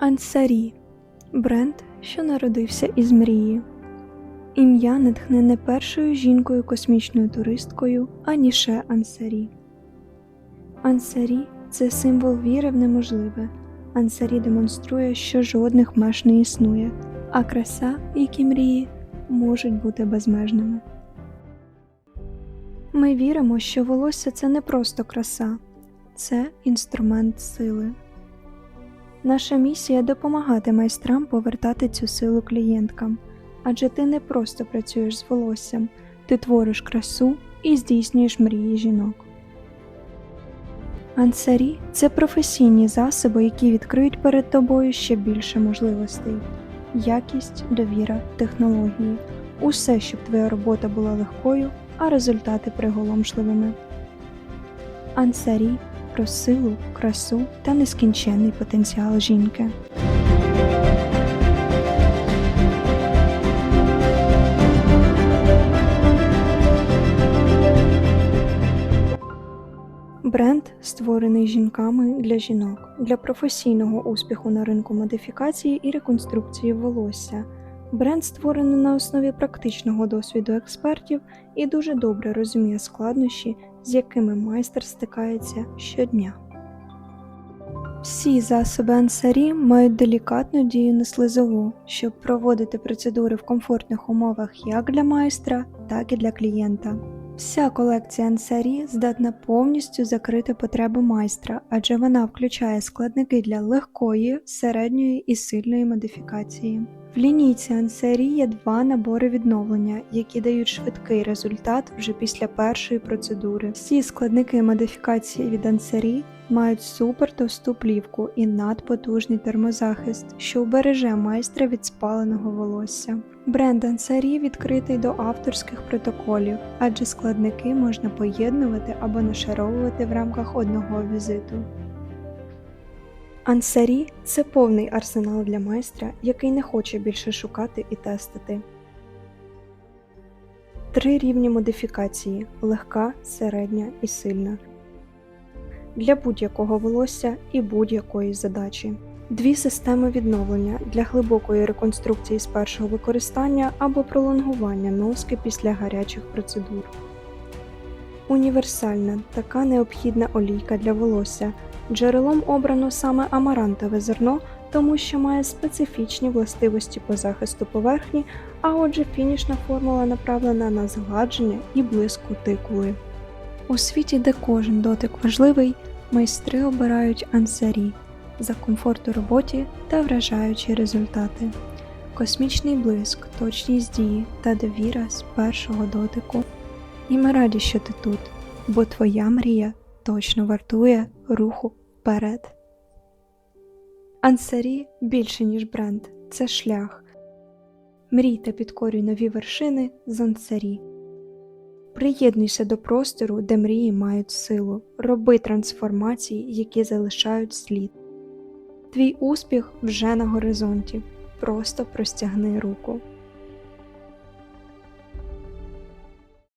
Ансарі бренд, що народився із мрії. Ім'я натхнене першою жінкою космічною туристкою Аніше Ансарі. Ансарі це символ віри в неможливе. Ансарі демонструє, що жодних меж не існує, а краса, як і мрії, можуть бути безмежними. Ми віримо, що волосся це не просто краса, це інструмент сили. Наша місія допомагати майстрам повертати цю силу клієнткам, адже ти не просто працюєш з волоссям, ти твориш красу і здійснюєш мрії жінок. Ансарі це професійні засоби, які відкриють перед тобою ще більше можливостей: якість, довіра, технології усе, щоб твоя робота була легкою, а результати приголомшливими. Ансарі про силу, красу та нескінченний потенціал жінки. Бренд створений жінками для жінок для професійного успіху на ринку модифікації і реконструкції волосся. Бренд створений на основі практичного досвіду експертів і дуже добре розуміє складнощі, з якими майстер стикається щодня. Всі засоби ансарі мають делікатну дію на слизову, щоб проводити процедури в комфортних умовах як для майстра, так і для клієнта. Вся колекція ансарі здатна повністю закрити потреби майстра, адже вона включає складники для легкої, середньої і сильної модифікації. В лінійці ансарі є два набори відновлення, які дають швидкий результат вже після першої процедури. Всі складники модифікації від ансарі мають супер товсту плівку і надпотужний термозахист, що убереже майстра від спаленого волосся. Бренд Ансарі відкритий до авторських протоколів, адже складники можна поєднувати або нашаровувати в рамках одного візиту. Ансарі це повний арсенал для майстра, який не хоче більше шукати і тестити. Три рівні модифікації легка, середня і сильна. Для будь-якого волосся і будь-якої задачі. Дві системи відновлення для глибокої реконструкції з першого використання або пролонгування носки після гарячих процедур. Універсальна така необхідна олійка для волосся. Джерелом обрано саме амарантове зерно, тому що має специфічні властивості по захисту поверхні, а отже, фінішна формула направлена на згладження і блиск кутикули. У світі, де кожен дотик важливий, майстри обирають ансарі за комфорт у роботі та вражаючі результати. Космічний блиск, точність дії та довіра з першого дотику. І ми раді, що ти тут, бо твоя мрія точно вартує руху вперед. Ансарі більше, ніж бренд, це шлях. Мрій та підкорюй нові вершини з Ансарі. Приєднуйся до простору, де мрії мають силу, роби трансформації, які залишають слід. Твій успіх вже на горизонті. Просто простягни руку.